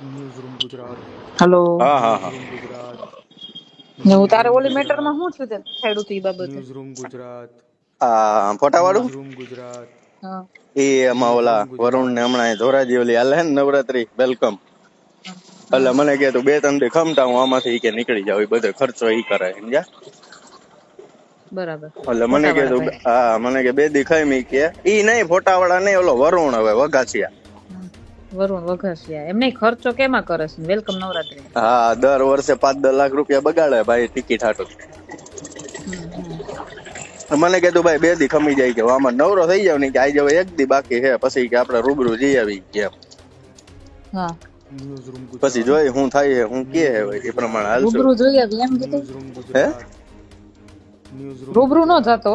News Gujarat hello હા હા હા. ને હું તારે ઓલી મેટરમાં શું છે તે છેડું તું ઈ બાબતે? ન્યૂઝ રૂમ ગુજરાત આ ફોટાવાળું? રૂમ ગુજરાત હા. એ એમાં ઓલા વરુણ ને હમણાં ધોરાજી ઓલી હાલે ને નવરાત્રી વેલકમ એટલે મને કે તું બે ત્રણ દી ખમતા હું આમાંથી કે નીકળી જાવ એ બધો ખર્ચો ઈ કરે સમજ્યા? બરાબર. એટલે મને કે તું હા મને કે બે દી ખાઈ મી કે ઈ નહીં ફોટાવાળા નહીં ઓલો વરુણ હવે વઘાસિયા. વરુણ વઘાસિયા. એમ નહીં ખર્ચો કેમાં કરે છે? વેલકમ નવરાત્રી. હા દર વર્ષે પાંચ દસ લાખ રૂપિયા બગાડે ભાઈ ટિકિટ હાટો. મને કીધું ભાઈ બે દી ખમી જાય કે આમાં નવરો થઈ જાવ ને કે આજે જાવ એક દી બાકી છે. પછી કે આપણે રૂબરૂ જઈ આવી કે હા. પછી જોઈ હું થાય હું કે એ પ્રમાણે હાલ રૂબરૂ જોઈ આવી એમ કીધું? રૂમ રૂબરૂ નો જતો?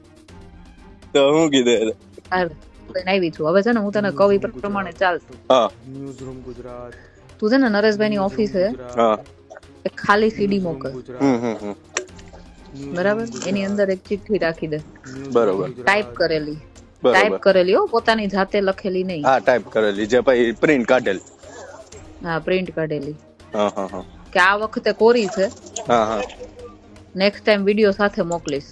તો હું કીધું આવી છું. હવે છે ને હું તને કવિ પ્રમાણે ચાલતું. હા. News room Gujarat. તું છે ને નરેશભાઈ ની ઓફિસે હા? એક ખાલી સીડી મોકલ. હમ હમ હમ. બરાબર? એની અંદર એક ચિઠ્ઠી રાખી દે. બરોબર. ટાઈપ કરેલી. ટાઈપ કરેલી હો પોતાની જાતે લખેલી નહીં. હા ટાઈપ કરેલી જે ભાઈ પ્રિન્ટ કાઢેલ. હા પ્રિન્ટ કાઢેલી. હા હા હા. કે આ વખતે કોરી છે? હા હા. નેક્સ્ટ ટાઈમ વીડિયો સાથે મોકલીશ.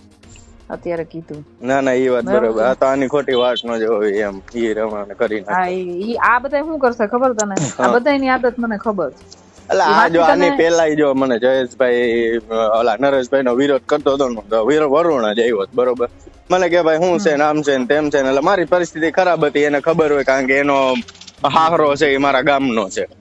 અત્યારે કીધું. ના ના એ વાત બરોબર. આ તો આની ખોટી વાટ ન જોવી એમ એ રમણ કરી નાખે હા ઈ ઈ આ બધા શું કરશે ખબર તને? આ બધાની આદત મને ખબર. એટલે આ જો આની પેલા જો મને જયેશભાઈ ઓલા નરેશભાઈ નો વિરોધ કરતો હતો ને વરુણ જ આવ્યો બરોબર? મને કે ભાઈ શું છે ને આમ છે ને તેમ છે ને એટલે મારી પરિસ્થિતિ ખરાબ હતી એને ખબર હોય કારણ કે એનો હાહરો છે એ મારા ગામનો છે.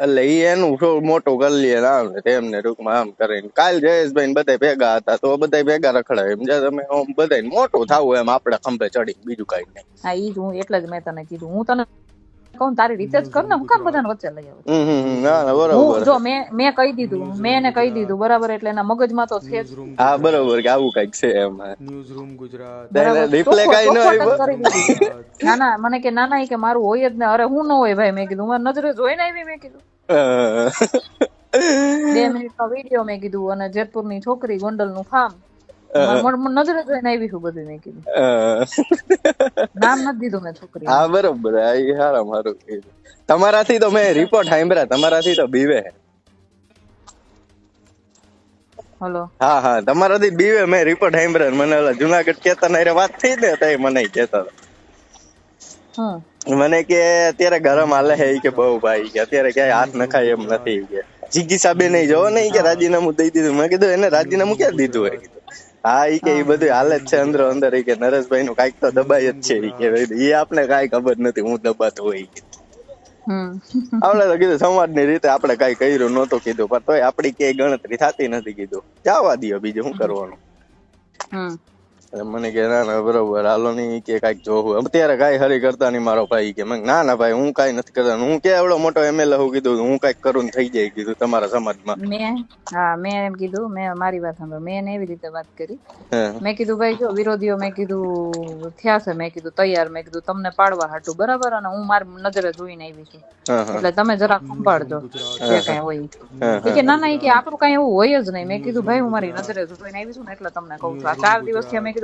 એટલે ઈ એનું થોડું મોટું કરી લઈએ આમ ને તેમ ટૂંકમાં આમ કરીને. કાલ જયેશભાઈ ને બધા ભેગા હતા તો બધા ભેગા રખડાય. એમ જે તમે આમ બધાય મોટું થાવું એમ આપડે ખંભે ચડી બીજું કઈ નહીં. હા, ઈ જ હું એટલે જ મેં તને કીધું. હું તને કહું તારી રિસર્ચ કર ને હું કામ બધાને વચ્ચે લઈ આવું જો મેં મેં કહી દીધું મેં એને કહી દીધું બરાબર એટલે એના મગજમાં તો છે હા બરાબર કે આવું કંઈક છે એમ ન્યૂઝ રૂમ ગુજરાત રિપ્લે કઈ ન આવ્યો. ના ના મને કે ના ના કે મારું હોય જ ને અરે હું ન હોય ભાઈ મેં કીધું મારી નજરે જોઈને આવી મેં કીધું બે મિનિટ નો વીડિયો મેં કીધું અને જેતપુરની છોકરી ગોંડલનું ફાર્મ નજરે જોઈને આવી છું બધું મેં કીધું. નામ નથી દીધું મેં છોકરી હા બરોબર. હારામ તમારાથી તો મેં રિપોર્ટ સાંભળ્યા. તમારાથી તો બીવે. હલો. હા હા. તમારાથી બીવે મેં રિપોર્ટ સાંભળ્યા મને ઓલા જુનાગઢ કેતા અરે વાત થઈ ને તઈ મને કેતા હતા. મને કે અત્યારે ગરમ હાલે છે કે બહુ ભાઈ. કે અત્યારે ક્યાંય હાથ નખાય એમ નથી કે. જીગી સાબે નહીં જોવો નહીં કે રાજીનામું દઈ દીધું. મેં કીધું એને રાજીનામું ક્યાં દીધું હોય. હા ઈ કે ઈ બધું હાલે જ છે અંદર અંદર ઈ કે નરેશભાઈ નું કાઈક તો દબાય જ છે ઈ કે ઈ આપને કાંઈ ખબર નથી હું દબાતો હોય. આપણે તો કીધું સમાજની રીતે આપણે કઈ કર્યું નતું કીધું પણ તોય આપડી ક્યાંય ગણતરી થતી નથી કીધું. જવા દ્યો બીજું શું કરવાનું? મને કે ના ના બરોબર હાલો નહીં કે કાંઈક જોવું. અત્યારે કાંઈ હરી કરતા નહીં મારો ભાઈ કે. મેં ના ના ભાઈ હું કાંઈ નથી કરતા. હું કે એવડો મોટો એમએલએ હું કીધું હું કાંઈક કરું થઈ જાય કીધું તમારા સમાજમાં. મેં હા મેં એમ કીધું મેં મારી વાત સાંભળ. મેં એવી રીતે વાત કરી. મેં કીધું ભાઈ જો વિરોધીઓ મેં કીધું થયા છે મેં કીધું તૈયાર મેં કીધું તમને પાડવા હાટું બરાબર? અને હું મારી નજરે જોઈને આવી છું એટલે તમે જરા સંભાળજો જે કઈ હોય કે ના ના કે આપણું કઈ એવું હોય જ નહીં. મેં કીધું ભાઈ હું મારી નજરે જોઈને આવી છું ને એટલે તમને કહું છું. આ ચાર દિવસથી મેં કીધું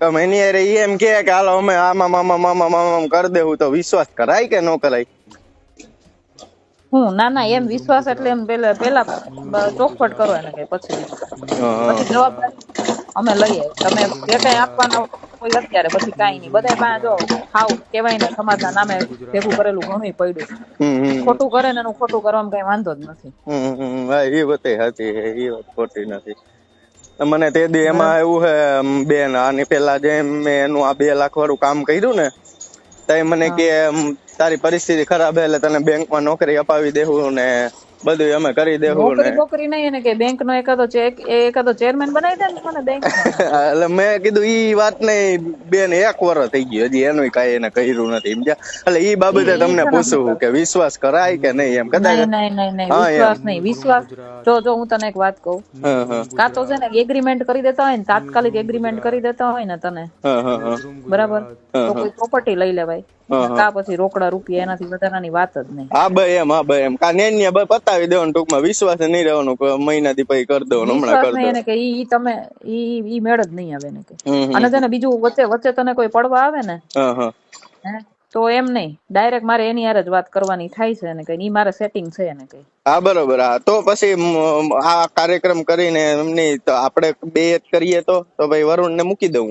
તમે એની હારે એમ કે કે હાલો અમે આમાં મામા મામા મામા કરી દેવું. તો વિશ્વાસ કરાય કે ન કરાય? હું? ના ના એમ વિશ્વાસ એટલે એમ પેલા પેલા ચોખવટ કરો એને કઈ પછી જવાબદારી અમે લઈએ. તમે જે કઈ આપવાના કોઈ અત્યારે પછી કાંઈ નહીં. બધા પાસે જો હાવ કેવાય ને સમાજના નામે ભેગું કરેલું ઘણું પડ્યું. ખોટું કરે ને એનું ખોટું કરવામાં કઈ વાંધો જ નથી. એ વાત હતી એ વાત ખોટી નથી. મને તે દી એમાં એવું હે બેન આની પેલા જે મેં એનું આ બે લાખ વાળું કામ કર્યું ને તો મને કે તારી પરિસ્થિતિ ખરાબ હે એટલે તને બેંકમાં નોકરી અપાવી દેવું ને બધું અમે કરી દેવું ને. નોકરી નહીં એને કે બેંક નો એકાદો ચેક એકાદો ચેરમેન બનાવી દે ને મને બેંક એટલે મેં કીધું ઈ વાત નહીં બેન એક વર્ષ થઈ ગયું. હજી એનું કાંઈ એને કર્યું નથી સમજ્યા એટલે ઈ બાબતે તમને પૂછું કે વિશ્વાસ કરાય કે નહીં એમ? કદાચ નહીં નહીં નહીં એમ. વિશ્વાસ નહીં વિશ્વાસ. જો જો હું તને એક વાત કહું. કાં તો છે ને એગ્રીમેન્ટ કરી દેતા હોય ને તાત્કાલિક એગ્રીમેન્ટ કરી દેતા હોય ને તને. બરાબર? તો કોઈ પ્રોપર્ટી લઈ લેવાય. કા પછી રોકડા રૂપિયા એનાથી વધારાની વાત જ નહીં. હા બે એમ હા ભાઈ એમ. કા નેન્યા બે પતાવી દેવાનું ટૂંકમાં. વિશ્વાસ નહીં રહેવાનું મહિનાથી પછી કરી દેવાનું હમણાં કરી દેવાનું. કે ઈ તમે ઈ ઈ મેળ જ નહીં આવે ને કે. અને છે બીજું વચ્ચે વચ્ચે તને કોઈ પડવા આવે ને? હા તો એમ નહીં. ડાયરેક્ટ મારે એની હારે જ વાત કરવાની થાય છે ને કઈ. ઈ મારે સેટિંગ છે ને કઈ. હા બરોબર. હા તો પછી આ કાર્યક્રમ કરીને એમની તો આપણે બે કરીએ તો તો ભાઈ વરુણ ને મૂકી દઉં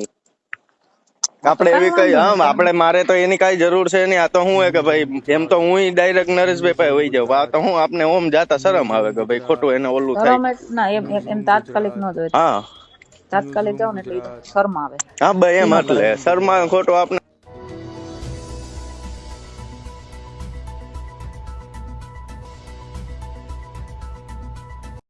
આપણે એવી કઈ હમ આપણે મારે તો એની કઈ જરૂર છે નહીં. આ તો હું કે ભાઈ એમ તો હું ડાયરેક્ટ નરેશભાઈ પાસે વહી જાઉં. આ તો હું આપને ઓમ જાતા શરમ આવે કે ભાઈ ખોટું એને ઓલું થાય. ના એમ એમ- એમ તાત્કાલિક ન જોઈએ હા. તાત્કાલિક જાવ ને એટલે શરમ આવે. હા ભાઈ એમ એટલે. શર્મા ખોટું આપણે